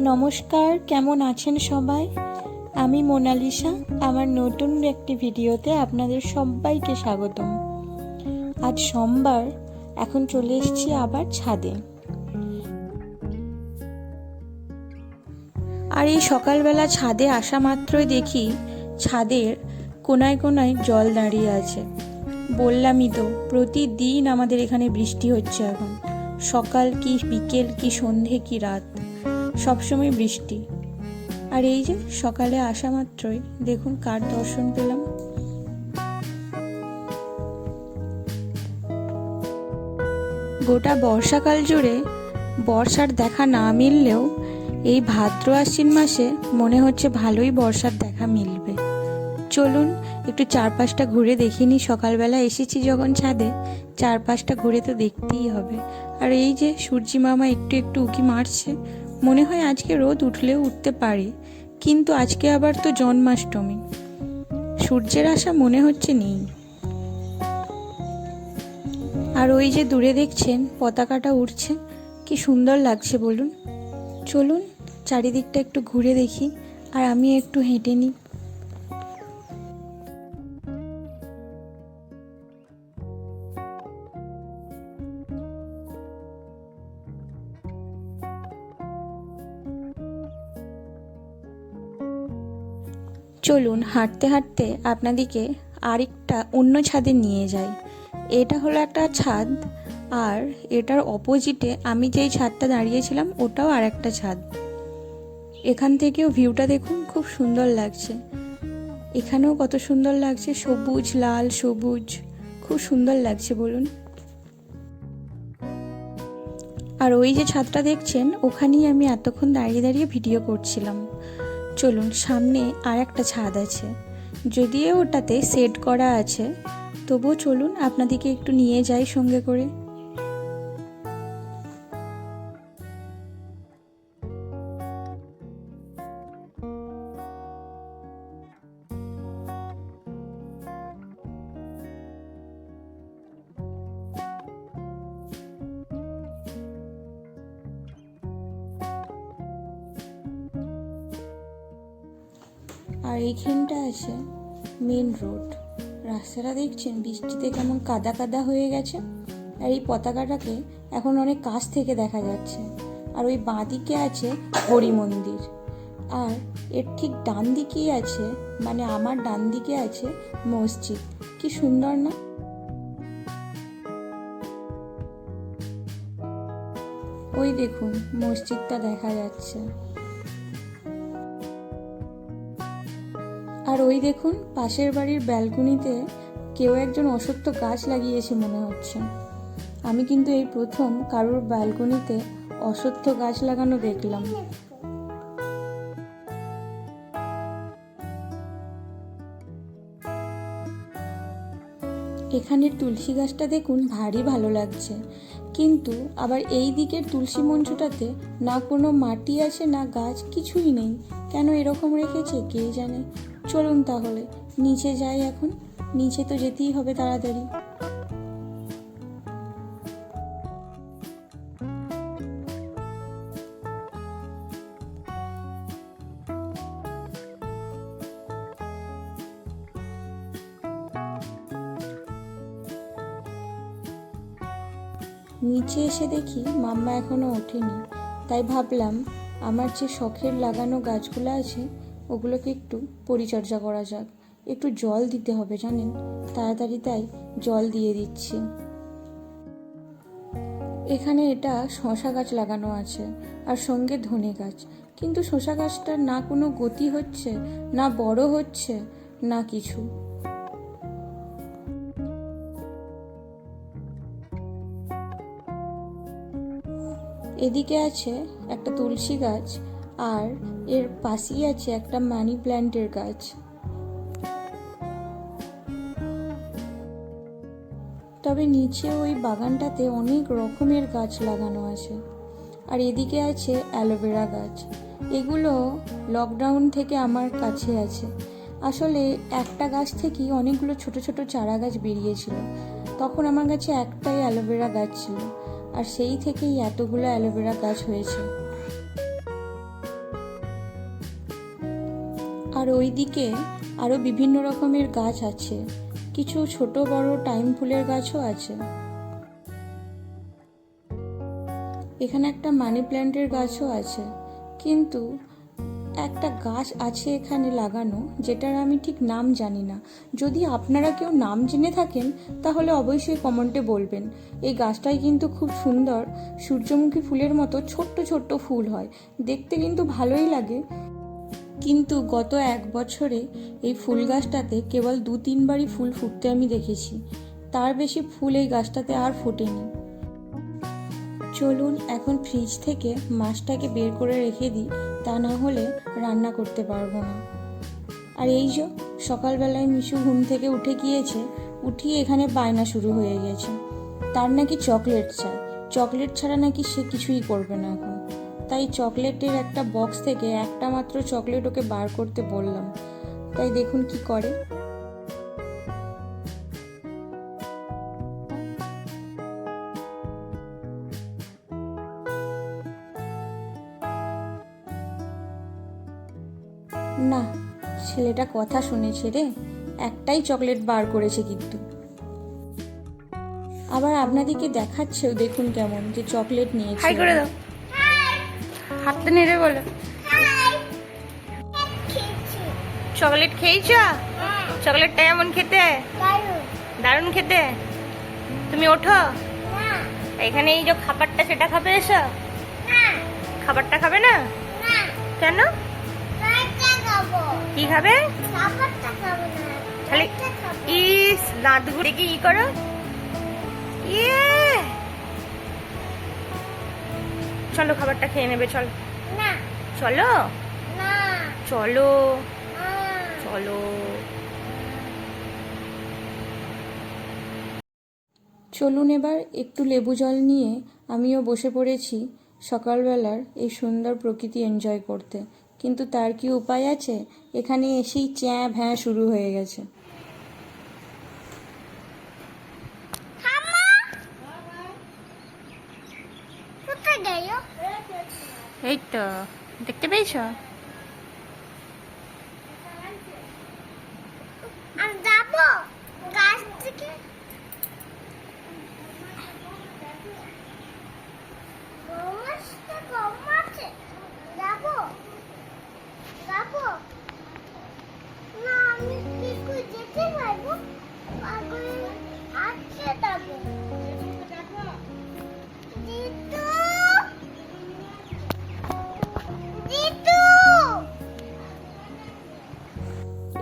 নমস্কার, কেমন আছেন সবাই? আমি মোনালিসা, আমার নতুন একটি ভিডিওতে আপনাদের সবাইকে স্বাগতম। আজ সোমবার, এখন চলে এসেছি আবার ছাদে। আর এই সকালবেলা ছাদে আসা মাত্রই দেখি ছাদের কোনায় কোনায় জল দাঁড়িয়ে আছে। বললামই তো, প্রতিদিন আমাদের এখানে বৃষ্টি হচ্ছে এখন। সকাল কি, বিকেল কি, সন্ধে কি, রাত? সবসময় বৃষ্টি। আর এই যে সকালে আসা মাত্রই দেখুন কার দর্শন পেলাম। গোটা বর্ষাকাল জুড়ে বর্ষার দেখা না মিললেও এই ভাদ্র আশ্বিন মাসে মনে হচ্ছে ভালোই বর্ষার দেখা মিলবে। চলুন একটু চারপাশটা ঘুরে দেখিনি। সকালবেলা এসেছি যখন ছাদে, চারপাশটা ঘুরে তো দেখতেই হবে। আর এই যে সূর্যি মামা একটু একটু উকি মারছে, মনে হয় আজকে রোদ উঠলেও উঠতে পারে। কিন্তু আজকে আবার তো জন্মাষ্টমী। সূর্যের আশা মনে হচ্ছে নেই। আর ওই যে দূরে দেখছেন, পতাকাটা উঠছে কি সুন্দর লাগছে বলুন। চলুন চারিদিকটা একটু ঘুরে দেখি, আর আমি একটু হেঁটে নিই। চলুন হাঁটতে হাঁটতে আপনাদিকে আরেকটা অন্য ছাদে নিয়ে যাই। এটা হলো একটা ছাদ আর এটার অপোজিটে আমি যেই ছাদটা দাঁড়িয়েছিলাম, ওটাও আর একটা ছাদ। এখান থেকেও ভিউটা দেখুন, খুব সুন্দর লাগছে। এখানেও কত সুন্দর লাগছে, সবুজ, লাল, সবুজ, খুব সুন্দর লাগছে বলুন। আর ওই যে ছাদটা দেখছেন, ওখানেই আমি এতক্ষণ দাঁড়িয়ে দাঁড়িয়ে ভিডিও করছিলাম। চলুন, সামনে আর একটা ছাদ আছে। যদিও ওটাতে সেট করা আছে, তবুও চলুন আপনাদেরকে একটু নিয়ে যাই সঙ্গে করে। এইখানটা আছে মেন রোড রাস্তাটা দেখছেন? বৃষ্টিতে কেমন কাদা কাদা হয়ে গেছে। আর এই পতাকাটাকে এখন অনেক কাছ থেকে দেখা যাচ্ছে। আর ওই বাঁ দিকে আছে হরি মন্দির। আর এর ঠিক ডান দিকেই আছে মানে আমার ডান দিকে আছে মসজিদ। কি সুন্দর না? ওই দেখুন, মসজিদটা দেখা যাচ্ছে। আর ওই দেখুন, পাশের বাড়ির ব্যালকনিতে কেউ একজন অসত্য গাছ লাগিয়েছে মনে হচ্ছে। আমি কিন্তু এই প্রথম কারোর ব্যালকনিতে অসত্য গাছ লাগানো দেখলাম। এখানের তুলসী গাছটা দেখুন ভারী ভালো লাগছে। কিন্তু আবার এই দিকের তুলসী মঞ্চটাতে না কোনো মাটি আছে, না গাছ, কিছুই নেই। কেন এরকম রেখেছে, কে জানে? চলুন তাহলে, নিচে যাই এখন। নিচে তো যেতেই হবে তাড়াতাড়ি। নিচে এসে দেখি মাম্মা এখনও ওঠেনি। তাই ভাবলাম, আমার যে শখের লাগানো গাছগুলো আছে ওগুলোকে একটু পরিচর্যা করা যাক। একটু জল দিতে হবে, জানেন? তাড়াতাড়ি তাই জল দিয়ে দিচ্ছি। এখানে এটা শশা গাছ লাগানো আছে, আর সঙ্গে ধনে গাছ। কিন্তু শশা গাছটার না কোনো গতি হচ্ছে, না বড় হচ্ছে, না কিছু। এদিকে আছে একটা তুলসী গাছ, আর এর পাশেই আছে একটা মানি প্ল্যান্টের গাছ। তবে নিচে ওই বাগানটাতে অনেক রকমের গাছ লাগানো আছে। আর এদিকে আছে অ্যালোভেরা গাছ। এগুলো লকডাউন থেকে আমার কাছে আছে। আসলে একটা গাছ থেকেই অনেকগুলো ছোট ছোট চারা গাছ বেরিয়েছিল। তখন আমার কাছে একটাই অ্যালোভেরা গাছ ছিল। আর সেই থেকেই এতগুলো অ্যালোভেরা গাছ হয়েছে। আর ওইদিকে আরও বিভিন্ন রকমের গাছ আছে। কিছু ছোট বড় টাইম ফুলের গাছও আছে। এখানে একটা মানি প্ল্যান্টের গাছও আছে। কিন্তু একটা গাছ আছে এখানে লাগানো, যেটার আমি ঠিক নাম জানি না। যদি আপনারা কেউ নাম জেনে থাকেন, তাহলে অবশ্যই কমেন্টে বলবেন। এই গাছটাই কিন্তু খুব সুন্দর। সূর্যমুখী ফুলের মতো ছোট্ট ছোট্ট ফুল হয়। দেখতে কিন্তু ভালোই লাগে। কিন্তু গত এক বছরে এই ফুল গাছটাতে কেবল দু তিনবারই ফুল ফুটতে আমি দেখেছি। তার বেশি ফুল এই গাছটাতে আর ফোটেনি। চলুন এখন ফ্রিজ থেকে মাছটাকে বের করে রেখে দিই, তা না হলে রান্না করতে পারব না। আর এই যে, সকালবেলায় মিশু ঘুম থেকে উঠে গিয়েছে, উঠিয়ে এখানে বায়না শুরু হয়ে গেছে। তার নাকি চকলেট চাই। চকলেট ছাড়া নাকি সে কিছুই করবে না এখন। তাই চকলেটের একটা বক্স থেকে একটা মাত্র চকলেট ওকে বার করতে বললাম। তাই দেখুন কি করে। না, ছেলেটা কথা শুনেছে রে। একটাই চকলেট বার করেছে কিন্তু। আবার আপনাদেরকে দেখাচ্ছেও দেখুন কেমন যে চকলেট নিয়েছে। করে দাও। হাতটা নেড়ে বলো। চকলেট খেয়েছ? চকলেটটা এমন খেতে? দারুণ খেতে? তুমি ওঠো। এখানে এই যে খাবারটা, সেটা খাবে এসো। খাবারটা খাবে না? কেন? কি খাবে? খালি ইস দাঁত ঘুরে কি করো। ইয়ে চলো খাবারটা খেয়ে নেবে চল। চলো? চলো। চলো। চলুন এবার একটু লেবু জল নিয়ে আমিও বসে পড়েছি সকালবেলার এই সুন্দর প্রকৃতি এনজয় করতে। কিন্তু তার কি উপায় আছে? এখানে এসেই চ্যাঁ ভ্যাঁ শুরু হয়ে গেছে। এই তো দেখতে পেয়েছ?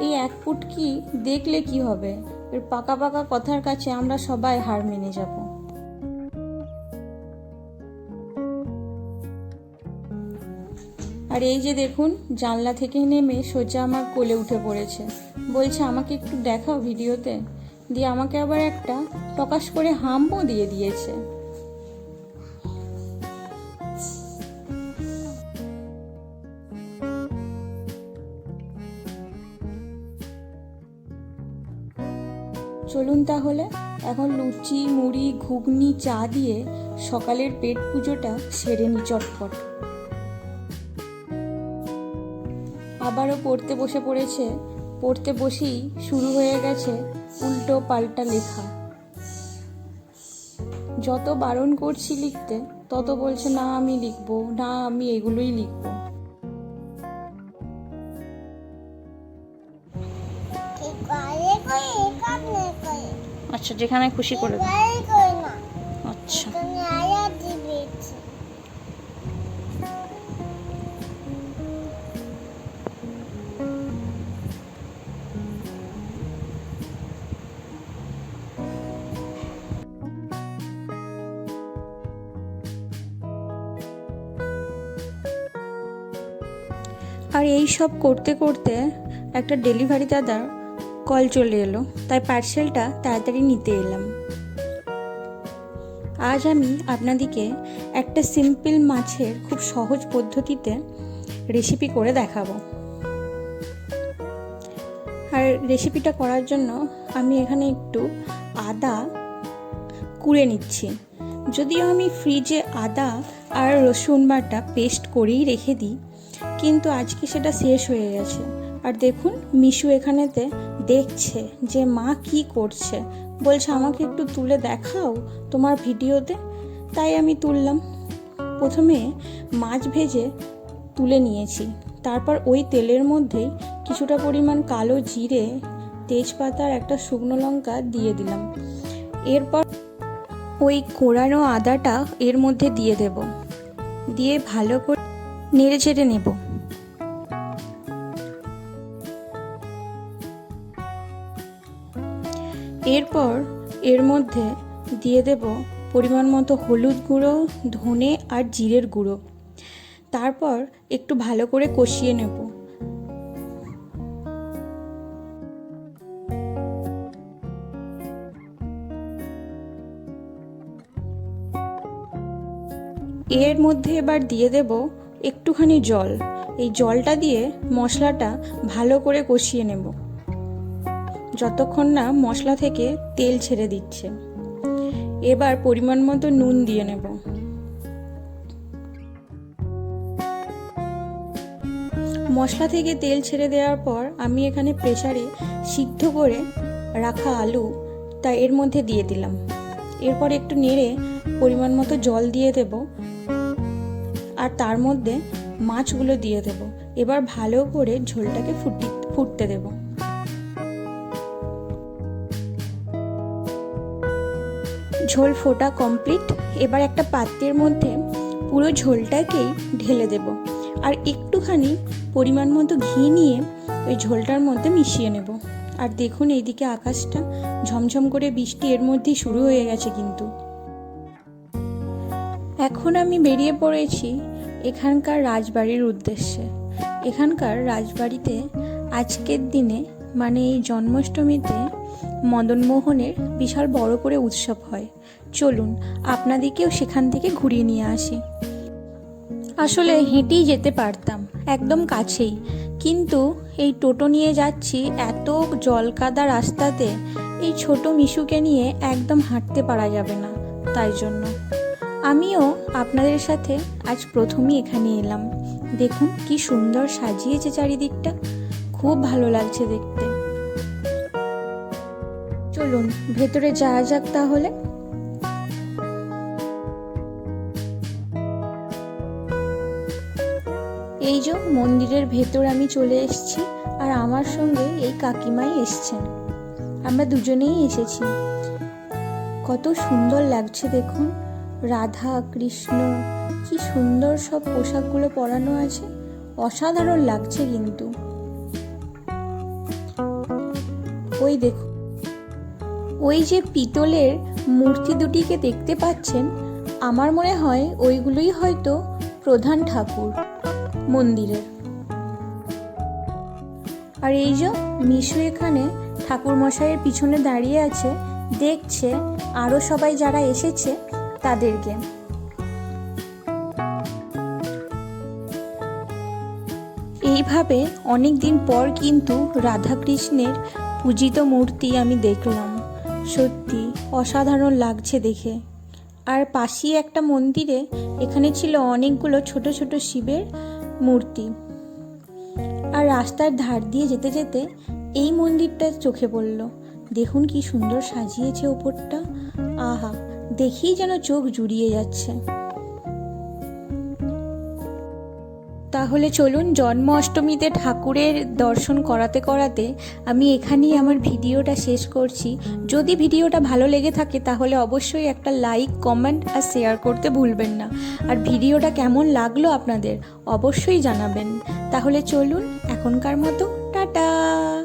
এই এক ফুট কি? দেখলে কি হবে? এর পাকা পাকা কথার কাছে আমরা সবাই হার মেনে যাব। আর এই যে দেখুন, জানলা থেকে নেমে সোজা আমার কোলে উঠে পড়েছে। বলছে, আমাকে একটু দেখাও ভিডিওতে। দিয়ে আমাকে আবার একটা প্রকাশ করে হামও দিয়ে দিয়েছে। চলুন তাহলে, এখন লুচি, মুড়ি, ঘুগনি, চা দিয়ে সকালের পেট পুজোটা সেরে নি চটপট। আবারও পড়তে বসে পড়েছে, পড়তে বসেই শুরু হয়ে গেছে উল্টো পাল্টা লেখা। যত বারণ করছি লিখতে, তত বলছে, না, আমি লিখব, না, আমি এগুলোই লিখব। আচ্ছা যেখানে খুশি করে আচ্ছা। আর এই সব করতে করতে একটা ডেলিভারি দাদার কল চলে এলো, তাই পার্সেলটা তাড়াতাড়ি নিতে এলাম। আজ আমি আপনাদিকে একটা সিম্পল মাছের খুব সহজ পদ্ধতিতে রেসিপি করে দেখাবো। আর রেসিপিটা করার জন্য আমি এখানে একটু আদা কুড়ে নিচ্ছি। যদিও আমি ফ্রিজে আদা আর রসুন বাটা পেস্ট করেই রেখে দিই, কিন্তু আজকে সেটা শেষ হয়ে গেছে। আর দেখুন, মিশু এখানেতে দেখছে যে মা কি করছে। বলছে, আমাকে একটু তুলে দেখাও তোমার ভিডিওতে। তাই আমি তুললাম। প্রথমে মাছ ভেজে তুলে নিয়েছি। তারপর ওই তেলের মধ্যেই কিছুটা পরিমাণ কালো জিরে, তেজপাতার একটা শুকনো লঙ্কা দিয়ে দিলাম। এরপর ওই কোড়ানো আদাটা এর মধ্যে দিয়ে দেব। দিয়ে ভালো করে নেড়ে চেড়ে নেব। এরপর এর মধ্যে দিয়ে দেব পরিমাণ মতো হলুদ গুঁড়ো, ধনে আর জিরের গুঁড়ো। তারপর একটু ভালো করে কষিয়ে নেব। এর মধ্যে এবার দিয়ে দেব একটুখানি জল। এই জলটা দিয়ে মশলাটা ভালো করে কষিয়ে নেব। যতক্ষণ না মশলা থেকে তেল ছেড়ে দিচ্ছে। এবার পরিমাণ মতো নুন দিয়ে নেব। মশলা থেকে তেল ছেড়ে দেওয়ার পর আমি এখানে প্রেসারে সিদ্ধ করে রাখা আলু তা এর মধ্যে দিয়ে দিলাম। এরপর একটু নেড়ে পরিমাণ মতো জল দিয়ে দেব আর তার মধ্যে মাছগুলো দিয়ে দেব। এবার ভালো করে ঝোলটাকে ফুটি, ফুটতে দেব। ঝোল ফোটা কমপ্লিট এবার একটা পাত্রের মধ্যে পুরো ঝোলটাকেই ঢেলে দেব। আর একটুখানি পরিমাণ মতো ঘি নিয়ে ওই ঝোলটার মধ্যে মিশিয়ে নেব। আর দেখুন এইদিকে আকাশটা ঝমঝম করে বৃষ্টি এর মধ্যেই শুরু হয়ে গেছে কিন্তু। এখন আমি বেরিয়ে পড়েছি এখানকার রাজবাড়ির উদ্দেশ্যে। এখানকার রাজবাড়িতে আজকের দিনে মানে এই জন্মাষ্টমীতে মদনমোহনের বিশাল বড় করে উৎসব হয়। চলুন, আপনাদেরকেও সেখান থেকে ঘুরিয়ে নিয়ে আসি। আসলে হেঁটেই যেতে পারতাম, একদম কাছেই। কিন্তু এই টোটো নিয়ে যাচ্ছি এত জলকাদা রাস্তাতে, এই ছোট মিশুকে নিয়ে একদম হাঁটতে পারা যাবে না, তাই জন্য। আমিও আপনাদের সাথে আজ প্রথমেই এখানে এলাম। দেখুন কি সুন্দর সাজিয়েছে চারিদিকটা। খুব ভালো লাগছে দেখতে। চলুন, ভেতরে যাওয়া যাক তাহলে। এই যে মন্দিরের ভেতর আমি চলে এসেছি, আর আমার সঙ্গে এই কাকিমাই এসছেন। আমরা দুজনেই এসেছি। কত সুন্দর লাগছে দেখুন। রাধা, কৃষ্ণ, কি সুন্দর সব পোশাকগুলো পরানো আছে। অসাধারণ লাগছে কিন্তু। ওই দেখুন। ওই যে পিতলের মূর্তি দুটিকে দেখতে পাচ্ছেন, আমার মনে হয় ওইগুলোই হয়তো প্রধান ঠাকুর মন্দিরের। আর এই যে মিশু এখানে ঠাকুর মশাইয়ের পিছনে দাঁড়িয়ে আছে, দেখছে আরও সবাই যারা এসেছে তাদেরকে। এইভাবে অনেক দিন পর কিন্তু রাধাকৃষ্ণের পূজিত মূর্তি আমি দেখলাম। সত্যি অসাধারণ লাগছে দেখে। আর পাশেই একটা মন্দিরে এখানে ছিল অনেকগুলো ছোট ছোট শিবের মূর্তি। আর রাস্তার ধার দিয়ে যেতে যেতে এই মন্দিরটা চোখে পড়ল। দেখুন কি সুন্দর সাজিয়েছে ওপরটা। আহা, দেখেই যেন চোখ জুড়িয়ে যাচ্ছে। তাহলে চলুন জন্ম অষ্টমীতে ঠাকুরের দর্শন করাতে করাতে আমি এখানেই আমার ভিডিওটা শেষ করছি। যদি ভিডিওটা ভালো লেগে থাকে তাহলে অবশ্যই একটা লাইক, কমেন্ট আর শেয়ার করতে ভুলবেন না। আর ভিডিওটা কেমন লাগল আপনাদের অবশ্যই জানাবেন। তাহলে চলুন এখনকার মতো, টাটা!